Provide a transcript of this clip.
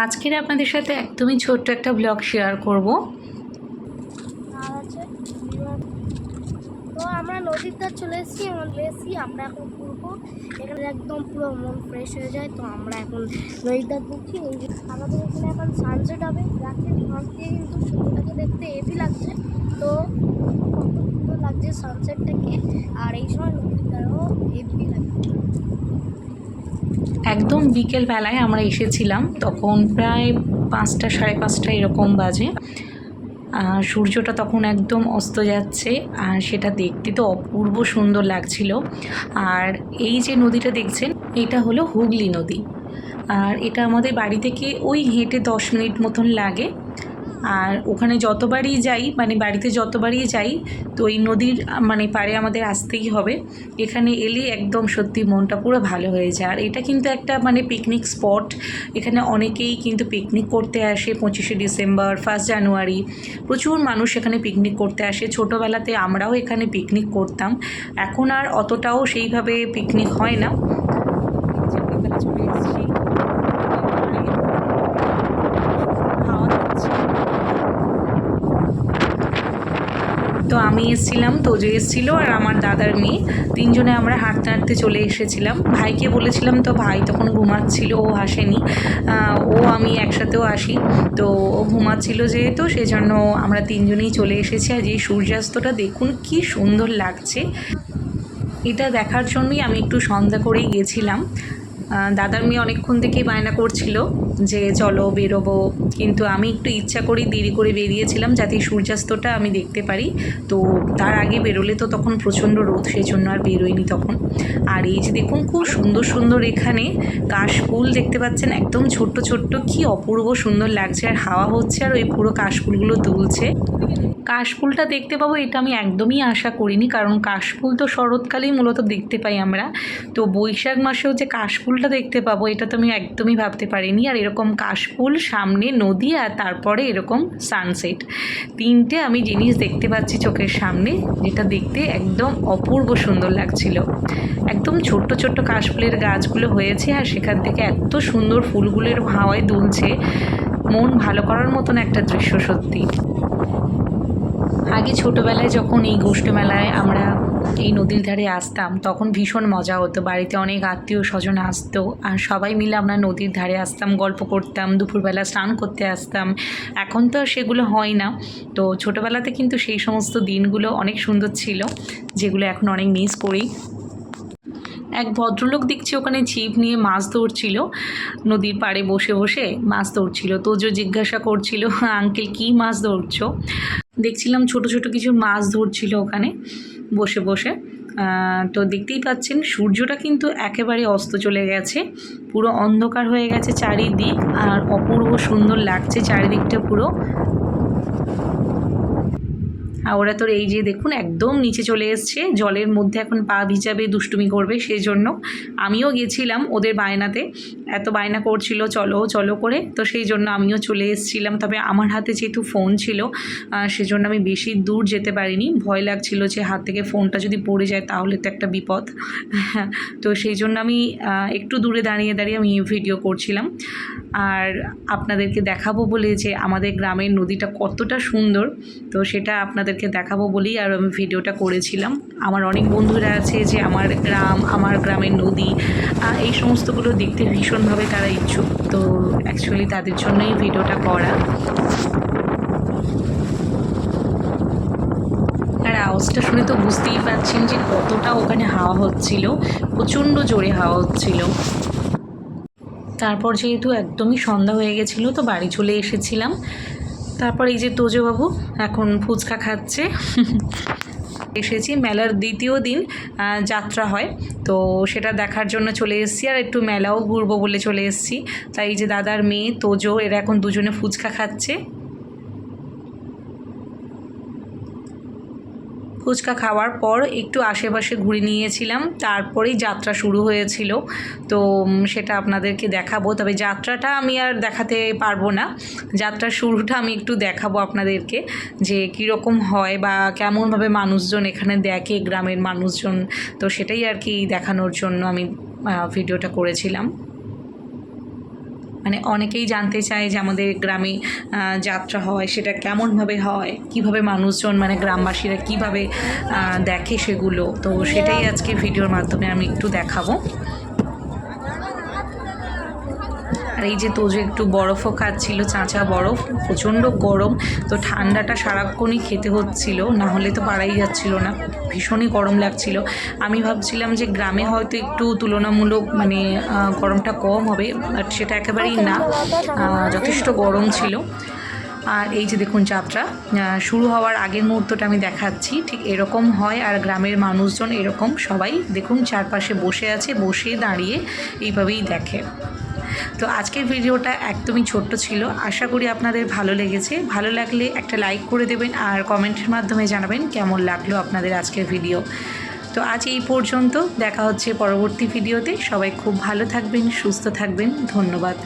আজকের আপনাদের সাথে একদমই ছোট্ট একটা ব্লগ শেয়ার করব। তো আমরা নদীর ধার চলে এসেছি, আমরা এসেছি, আমরা এখন ঘুরবো। এখানে একদম পুরো মন ফ্রেশ হয়ে যায়, তো আমরা এখন নদীর ধার ঘুরছি। আমাদের এখানে এখন সানসেট হবে। রাতের ফাঁক দিয়ে কিন্তু সূর্যটাকে দেখতে হেভি লাগছে। তো কত সুন্দর লাগছে সানসেটটাকে আর এই সময় নদীর ধারও হেভি লাগছে। একদম বিকেল বেলায় আমরা এসেছিলাম, তখন প্রায় পাঁচটা, সাড়ে পাঁচটা এরকম বাজে। আর সূর্যটা তখন একদম অস্ত যাচ্ছে, আর সেটা দেখতে তো অপূর্ব সুন্দর লাগছিল। আর এই যে নদীটা দেখছেন, এটা হলো হুগলি নদী। আর এটা আমাদের বাড়ি থেকে ওই হেঁটে দশ মিনিট মতন লাগে। আর ওখানে যতবারই যাই মানে বাড়িতে যতবারই যাই, তো এই নদীর মানে পাড়ে আমাদের আসতেই হবে। এখানে এলে একদম সত্যি মনটা পুরো ভালো হয়ে যায়। আর এটা কিন্তু একটা মানে পিকনিক স্পট এখানে অনেকেই কিন্তু পিকনিক করতে আসে পঁচিশে ডিসেম্বর ফার্স্ট জানুয়ারি প্রচুর মানুষ এখানে পিকনিক করতে আসে। ছোটোবেলাতে আমরাও এখানে পিকনিক করতাম। এখন আর অতটাও সেইভাবে পিকনিক হয় না সকালবেলা চলে এসেছি হাওয়া দিচ্ছে। তো আমি এসেছিলাম, তোজো এসেছিল আর আমার দাদার মেয়ে। তিনজনে আমরা হাঁটতে হাঁটতে চলে এসেছিলাম। ভাইকে বলেছিলাম, তো ভাই তখন ঘুমাচ্ছিল, ও হাসেনি ও আমি একসাথেও আসি। তো ও ঘুমাচ্ছিল যেহেতু সেই জন্য আমরা তিনজনেই চলে এসেছি। আর এই সূর্যাস্তটা দেখুন, কি সুন্দর লাগছে। এটা দেখার জন্যই আমি একটু সন্ধ্যা করেই গেছিলাম। দাদার মেয়ে অনেকক্ষণ থেকেই বায়না করছিল যে চলো বেরোবো। কিন্তু আমি একটু ইচ্ছা করেই দেরি করে বেরিয়েছিলাম যাতে সূর্যাস্তটা আমি দেখতে পারি। তো তার আগে বেরোলে তো তখন প্রচণ্ড রোদ সেই জন্য আর বেরোয়নি তখন। আর এই যে দেখুন, খুব সুন্দর সুন্দর এখানে কাশফুল দেখতে পাচ্ছেন। একদম ছোট্ট ছোট্ট, কি অপূর্ব সুন্দর লাগছে। আর হাওয়া হচ্ছে আর ওই পুরো কাশফুলগুলো দুলছে। কাশফুলটা দেখতে পাবো, এটা আমি একদমই আশা করিনি। কারণ কাশফুল তো শরৎকালেই মূলত দেখতে পাই আমরা। তো বৈশাখ মাসেও যে কাশফুলটা দেখতে পাবো, এটা তো আমি একদমই ভাবতে পারিনি। আর এরকম কাশফুল সামনে নদী আর তারপরে এরকম সানসেট তিনটে আমি জিনিস দেখতে পাচ্ছি চোখের সামনে, যেটা দেখতে একদম অপূর্ব সুন্দর লাগছিল। একদম ছোট্ট ছোট্ট কাশফুলের গাছগুলো হয়েছে আর সেখান থেকে এত সুন্দর ফুলগুলোর হাওয়ায় দুলছে। মন ভালো করার মতন একটা দৃশ্য সত্যি। আগে ছোটোবেলায় যখন এই গোষ্ঠ মেলায় আমরা এই নদীর ধারে আসতাম, তখন ভীষণ মজা হতো। বাড়িতে অনেক আত্মীয় স্বজন আসতো আর সবাই মিলে আমরা নদীর ধারে আসতাম, গল্প করতাম, দুপুরবেলা স্নান করতে আসতাম। এখন তো আর সেগুলো হয় না। তো ছোটোবেলাতে কিন্তু সেই সমস্ত দিনগুলো অনেক সুন্দর ছিল, যেগুলো এখন অনেক মিস করি। এক ভদ্রলোক দেখছি ওখানে ছিপ নিয়ে মাছ ধরছিল, নদীর পাড়ে বসে বসে মাছ ধরছিল। তোজো জিজ্ঞাসা করছিল, আঙ্কেল, কী মাছ ধরছো? দেখছিলাম ছোট ছোট কিছু মাছ ধরছিল ওখানে। বসে বসে। তো দেখতেই পাচ্ছেন, সূর্যটা কিন্তু একেবারে অস্ত চলে গেছে, পুরো অন্ধকার হয়ে গেছে চারিদিক, আর অপূর্ব সুন্দর লাগছে চারিদিকটা পুরো। আর ওরা তোর এই যে দেখুন, একদম নিচে চলে এসছে। জলের মধ্যে এখন পা ভিজাবে, দুষ্টুমি করবে সেই জন্য আমিও গেছিলাম ওদের বায়নাতে। এত বায়না করছিল, চলো চলো করে। তো সেই জন্য আমিও চলে এসেছিলাম। তবে আমার হাতে যেহেতু ফোন ছিল সেজন্য আমি বেশি দূর যেতে পারিনি। ভয় লাগছিল যে হাত থেকে ফোনটা যদি পড়ে যায় তাহলে তো একটা বিপদ। তো সেই জন্য আমি একটু দূরে দাঁড়িয়ে দাঁড়িয়ে আমি ভিডিও করছিলাম। আর আপনাদেরকে দেখাবো বলে যে আমাদের গ্রামের নদীটা কতটা সুন্দর। তো সেটা আপনাদেরকে দেখাবো বলেই আর আমি ভিডিওটা করেছিলাম। আমার অনেক বন্ধুরা আছে যে আমার গ্রাম, আমার গ্রামের নদী এই সমস্তগুলো দেখতে ভীষণভাবে তারা ইচ্ছুক। তো অ্যাকচুয়ালি তাদের জন্যই ভিডিওটা করা। আওয়াজটা শুনে তো বুঝতেই পারছেন যে কতটা ওখানে হাওয়া হচ্ছিল, প্রচণ্ড জোরে হাওয়া হচ্ছিল। তারপর যেহেতু একদমই সন্ধ্যা হয়ে গেছিল, তো বাড়ি চলে এসেছিলাম। তারপর এই যে তোজবাবু এখন ফুচকা খাচ্ছে। এসেছি, মেলার দ্বিতীয় দিন যাত্রা হয়। তো সেটা দেখার জন্য চলে এসেছি আর একটু মেলাও ঘুরবো বলে চলে এসেছি। তাই এই যে দাদার মেয়ে, তোজো, এরা এখন দুজনে ফুচকা খাচ্ছে। ফুচকা খাওয়ার পর একটু আশেপাশে ঘুরে নিয়েছিলাম। তারপরেই যাত্রা শুরু হয়েছিল। তো সেটা আপনাদেরকে দেখাবো। তবে যাত্রাটা আমি আর দেখাতে পারব না। যাত্রার শুরুটা আমি একটু দেখাবো আপনাদেরকে যে কীরকম হয় বা কেমনভাবে মানুষজন এখানে দেখে, গ্রামের মানুষজন। তো সেটাই আর কি দেখানোর জন্য আমি ভিডিওটা করেছিলাম। মানে অনেকেই জানতে চায় যে আমাদের গ্রামে যাত্রা হয়, সেটা কেমনভাবে হয়, কীভাবে মানুষজন মানে গ্রামবাসীরা কীভাবে দেখে সেগুলো। তো সেটাই আজকে ভিডিওর মাধ্যমে আমি একটু দেখাবো। আর এই যে তোজো একটু বরফও খাচ্ছিল, চাঁচা বরফ, প্রচণ্ড গরম, তো ঠান্ডাটা সারাক্ষণই খেতে হচ্ছিল, না হলে তো পারাই যাচ্ছিল না, ভীষণই গরম লাগছিল। আমি ভাবছিলাম যে গ্রামে হয়তো একটু তুলনামূলক মানে গরমটা কম হবে বাট সেটা একেবারেই না যথেষ্ট গরম ছিল। আর এই যে দেখুন যাত্রা শুরু হওয়ার আগের মুহূর্তটা আমি দেখাচ্ছি, ঠিক এরকম হয় আর গ্রামের মানুষজন এরকম, সবাই দেখুন চারপাশে বসে আছে, বসে দাঁড়িয়ে এইভাবেই দেখে। তো আজকের ভিডিওটা একদমই ছোট্ট ছিল। আশা করি আপনাদের ভালো লেগেছে। ভালো লাগলে একটা লাইক করে দেবেন আর কমেন্টের মাধ্যমে জানাবেন কেমন লাগল আপনাদের আজকের ভিডিও তো আজ এই পর্যন্ত দেখা হচ্ছে পরবর্তী ভিডিওতে সবাই খুব ভালো থাকবেন, সুস্থ থাকবেন। ধন্যবাদ।